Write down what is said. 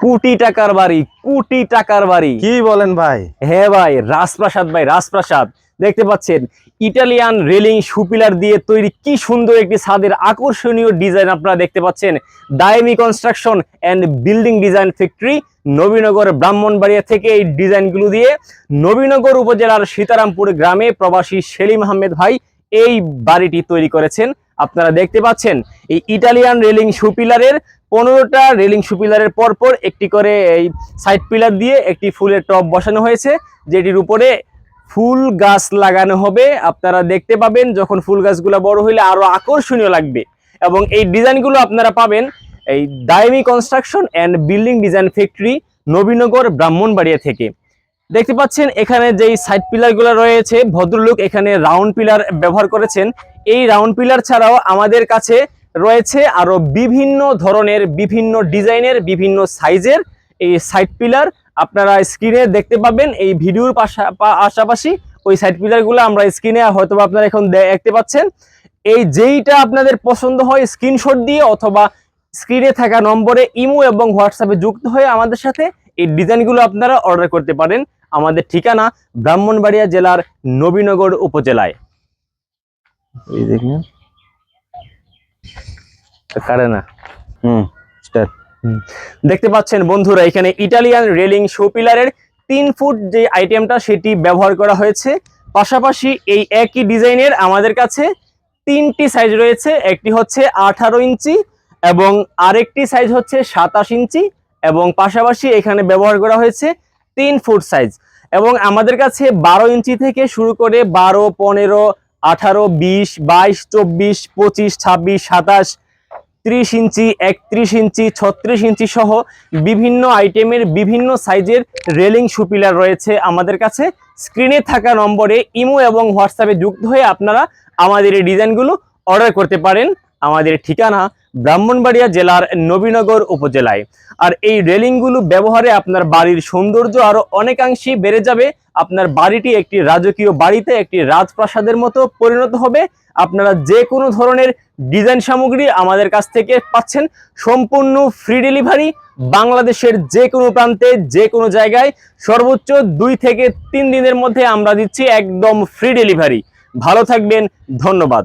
কোটি টাকার বাড়ি কোটি টাকার বাড়ি। কি বলেন ভাই? হ্যাঁ ভাই রাজপ্রাসাদ ভাই রাজপ্রাসাদ। দেখতে পাচ্ছেন ইটালিয়ান রেলিং সুপিলার দিয়ে তৈরি কি সুন্দর একটি ছাদের আকর্ষণীয় ডিজাইন আপনারা দেখতে পাচ্ছেন। Daimi Construction and Building Design Factory Nabinagar Brahmanbaria থেকে এই ডিজাইনগুলো দিয়ে নবীনগর উপজেলার সীতারামপুর গ্রামে প্রবাসী সেলিম আহমেদ ভাই এই বাড়িটি তৈরি করেছেন। আপনারা দেখতে পাচ্ছেন এই ইটালিয়ান রেলিং সুপিলারের পনেরোটা রেলিং সুপিলারের পরপর একটি করে এই সাইড পিলার দিয়ে একটি ফুলের টব বসানো হয়েছে, যেটির উপরে ফুল গাছ লাগানো হবে। আপনারা দেখতে পাবেন যখন ফুল গাছগুলো বড় হইলে আরও আকর্ষণীয় লাগবে। এবং এই ডিজাইনগুলো আপনারা পাবেন এই Daimi Construction and Building Design Factory Nabinagar, Brahmanbaria থেকে। দেখতে পাচ্ছেন এখানে যেই সাইড পিলারগুলো রয়েছে, ভদ্রলোক এখানে রাউন্ড পিলার ব্যবহার করেছেন। এই রাউন্ড পিলার ছাড়াও আমাদের কাছে রয়েছে আরও বিভিন্ন ধরনের, বিভিন্ন ডিজাইনের, বিভিন্ন সাইজের এই সাইড পিলার আপনারা স্ক্রিনে দেখতে পাবেন এই ভিডিওর পাশাপাশি ওই সাইড পিলারগুলো আমরা স্ক্রিনে হয়তো আপনারা এখন দেখতে পাচ্ছেন। এই যেইটা আপনাদের পছন্দ হয় স্ক্রিনশট দিয়ে অথবা স্ক্রিনে থাকা নম্বরে ইমো এবং হোয়াটসঅ্যাপে যুক্ত হয়ে আমাদের সাথে এই ডিজাইনগুলো আপনারা অর্ডার করতে পারেন আমাদের ঠিকানা ব্রাহ্মণবাড়িয়া জেলার নবীনগর উপজেলায়। এই দেখুন। কারে না? হুম স্টার্ট দেখতে পাচ্ছেন বন্ধুরা এখানে ইটালিয়ান রেলিং শো পিলারের তিন ফুট যে আইটেমটা সেটি ব্যবহার করা হয়েছে। পাশাপাশি এই একই ডিজাইনের আমাদের কাছে তিনটি সাইজ রয়েছে একটি হচ্ছে আঠারো ইঞ্চি এবং আরেকটি সাইজ হচ্ছে সাতাশ ইঞ্চি এবং পাশাপাশি এখানে ব্যবহার করা হয়েছে তিন ফুট সাইজ এবং আমাদের কাছে বারো ইঞ্চি থেকে শুরু করে বারো পনেরো আঠারো বিশ বাইশ চব্বিশ পঁচিশ ছাব্বিশ সাতাশ ত্রিশ ইঞ্চি, একত্রিশ ইঞ্চি, ছত্রিশ ইঞ্চি সহ বিভিন্ন আইটেমের বিভিন্ন সাইজের রেলিং সুপিলার রয়েছে আমাদের কাছে। স্ক্রিনে থাকা নম্বরে ইমো এবং হোয়াটসঅ্যাপে যুক্ত হয়ে আপনারা আমাদের এই ডিজাইনগুলো অর্ডার করতে পারেন। আমাদের ঠিকানা ব্রাহ্মণবাড়িয়া জেলার নবীনগর উপজেলায়। আর এই রেলিংগুলো ব্যবহারে আপনার বাড়ির সৌন্দর্য আরও অনেকাংশেই বেড়ে যাবে। আপনার বাড়িটি একটি রাজকীয় বাড়িতে একটি রাজপ্রাসাদের মতো পরিণত হবে। আপনারা যে কোনো ধরনের ডিজাইন সামগ্রী আমাদের কাছ থেকে পাচ্ছেন। সম্পূর্ণ ফ্রি ডেলিভারি বাংলাদেশের যে কোনো প্রান্তে, যে কোনো জায়গায়। সর্বোচ্চ দুই থেকে তিন দিনের মধ্যে আমরা দিচ্ছি একদম ফ্রি ডেলিভারি। ভালো থাকবেন, ধন্যবাদ।